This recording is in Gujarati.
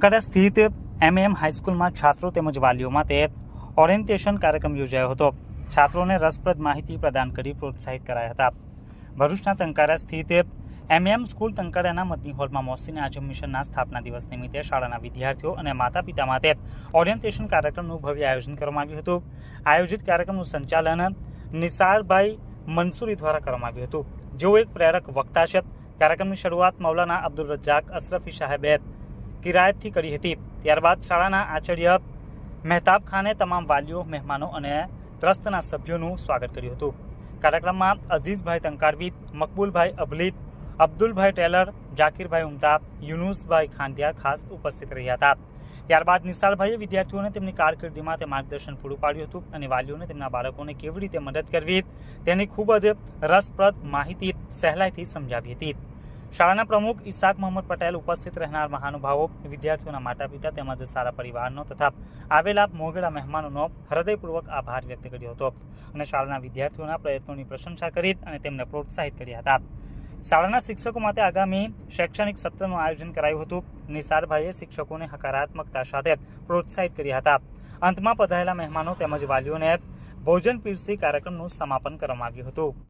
ટંકારા સ્થિત એમએમ હાઈસ્કૂલમાં છાત્રો તેમજ વાલીઓ માટે ઓરિએન્ટેશન કાર્યક્રમ યોજાયો હતો. છાત્રોને રસપ્રદ માહિતી પ્રદાન કરી પ્રોત્સાહિત કરાયા હતા. ભરૂચના તંકારા સ્થિત એમએમ સ્કૂલ તંકારાના મતની હોલમાં મોસીન આઝમ મિશનના સ્થાપના દિવસ નિમિત્તે શાળાના વિદ્યાર્થીઓ અને માતા પિતા માટે ઓરિએન્ટેશન કાર્યક્રમનું ભવ્ય આયોજન કરવામાં આવ્યું હતું. આયોજિત કાર્યક્રમનું સંચાલન નિસારભાઈ મંસૂરી દ્વારા કરવામાં આવ્યું હતું. જેઓ એક પ્રેરક વક્તા છે. કાર્યક્રમની શરૂઆત મૌલાના અબ્દુલ રજાક અશરફી સાહેબે કિરાયતથી કરી હતી. ત્યારબાદ શાળાના આચાર્ય મહેતાબ ખાને તમામ વાલીઓ, મહેમાનો અને ટ્રસ્ટના સભ્યોનું સ્વાગત કર્યું હતું. કાર્યક્રમમાં અઝીઝભાઈ તંકારવી, મકબૂલભાઈ અબલીત અબ્દુલભાઈ ટેલર, જાકીરભાઈ ઉમતા યુનુસભાઈ ખાંડિયા ખાસ ઉપસ્થિત રહ્યા હતા. ત્યારબાદ નિશાળભાઈએ વિદ્યાર્થીઓને તેમની કારકિર્દીમાં તે માર્ગદર્શન પૂરું પાડ્યું હતું અને વાલીઓને તેમના બાળકોને કેવી રીતે મદદ કરવી તેની ખૂબ જ રસપ્રદ માહિતી સહેલાઈથી સમજાવી હતી. શાળાના પ્રમુખ ઇસાક મોહમ્મદ પટેલ ઉપસ્થિત રહેનાર મહાનુભાવો, વિદ્યાર્થીઓના માતા પિતા તેમજ સારા પરિવારનો તથા આવેલા મોગેલા મહેમાનોનો હૃદયપૂર્વક આભાર વ્યક્ત કર્યો હતો અને શાળાના વિદ્યાર્થીઓના પ્રયત્નોની પ્રશંસા કરી અને તેમને પ્રોત્સાહિત કર્યા હતા. શાળાના શિક્ષકો માટે આગામી શૈક્ષણિક સત્રનું આયોજન કરાયું હતું. નિસારભાઈએ શિક્ષકોને હકારાત્મકતા સાથે પ્રોત્સાહિત કર્યા હતા. અંતમાં પધારેલા મહેમાનો તેમજ વાલીઓને ભોજન પીરસી કાર્યક્રમનું સમાપન કરવામાં આવ્યું હતું.